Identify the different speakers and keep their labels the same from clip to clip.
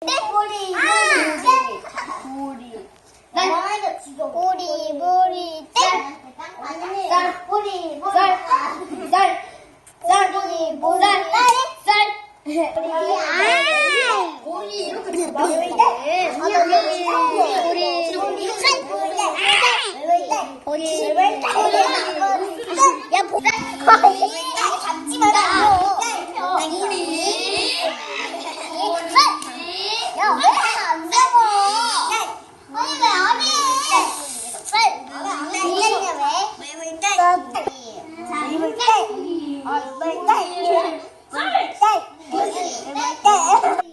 Speaker 1: 꼬리 꼬리 꼬리 꼬리
Speaker 2: 在在在在在在在在在。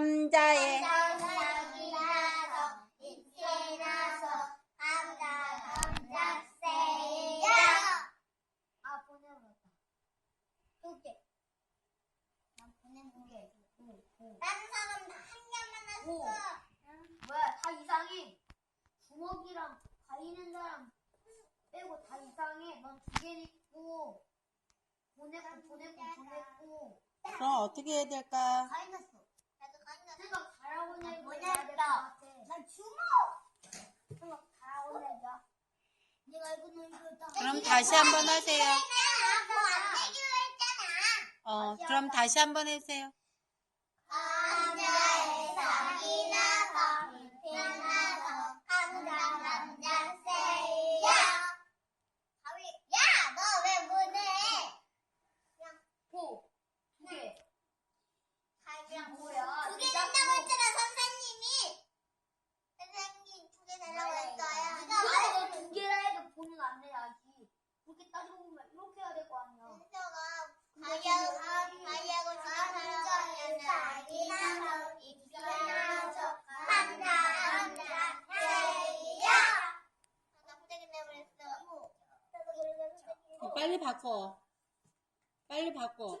Speaker 2: 남자의
Speaker 3: 어떻게 해야 될까?
Speaker 2: 가리났어.
Speaker 3: 그럼 다시 한 번 하세요. 어, 그럼 다시 한 번 해주세요. 빨리 바꿔. 빨리 바꿔.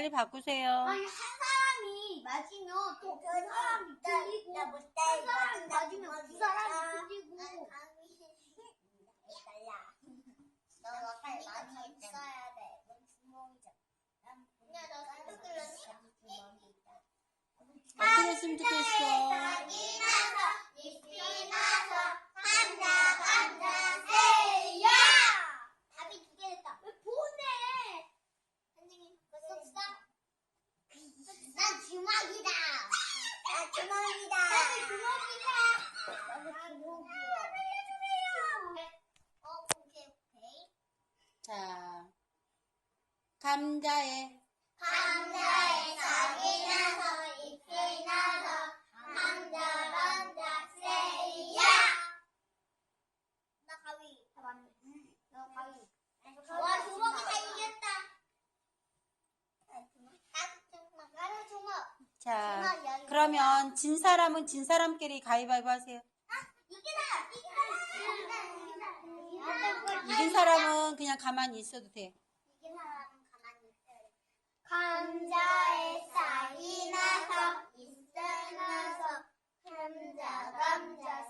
Speaker 4: 빨리 바꾸세요.
Speaker 3: 아니 한 사람이 맞으면 또 그 사람이 틀리고 나한
Speaker 2: 못다
Speaker 3: 사람이 맞으면 그 사람이 틀리고
Speaker 2: 달라. 너 역할 많이 했어야 돼. 넌 주먹이잖아. 난 그냥 너 깜짝 놀랐니?
Speaker 4: 어떻게 했으면 좋겠어?
Speaker 2: 이 나서 이씨 나서 한자 간자 세야. 답이 두 개 됐다.
Speaker 3: 왜 보내?
Speaker 2: 선생님 벌써 없어? 난 주먹이다. 나 주먹이다. 나도 주먹이다. 나도 주먹이야. 어, 오케이, 오케이.
Speaker 4: 자, 감자에
Speaker 2: 감자에 싹이 나서 잎이 나서 감자 감자 세야. 나 가위.
Speaker 3: 다 맞네. 너 가위.
Speaker 2: 와 주먹이 다 이겼다. 나는 주먹.
Speaker 4: 자,
Speaker 2: 주먹 여기.
Speaker 4: 그러면 진 사람은 진 사람끼리 가위바위보 하세요. 이긴 사람은 그냥 가만히 있어도 돼.
Speaker 2: 이긴 사람은 가만히 있어야 돼. 감자에 싹이 나서 나서 감자 감자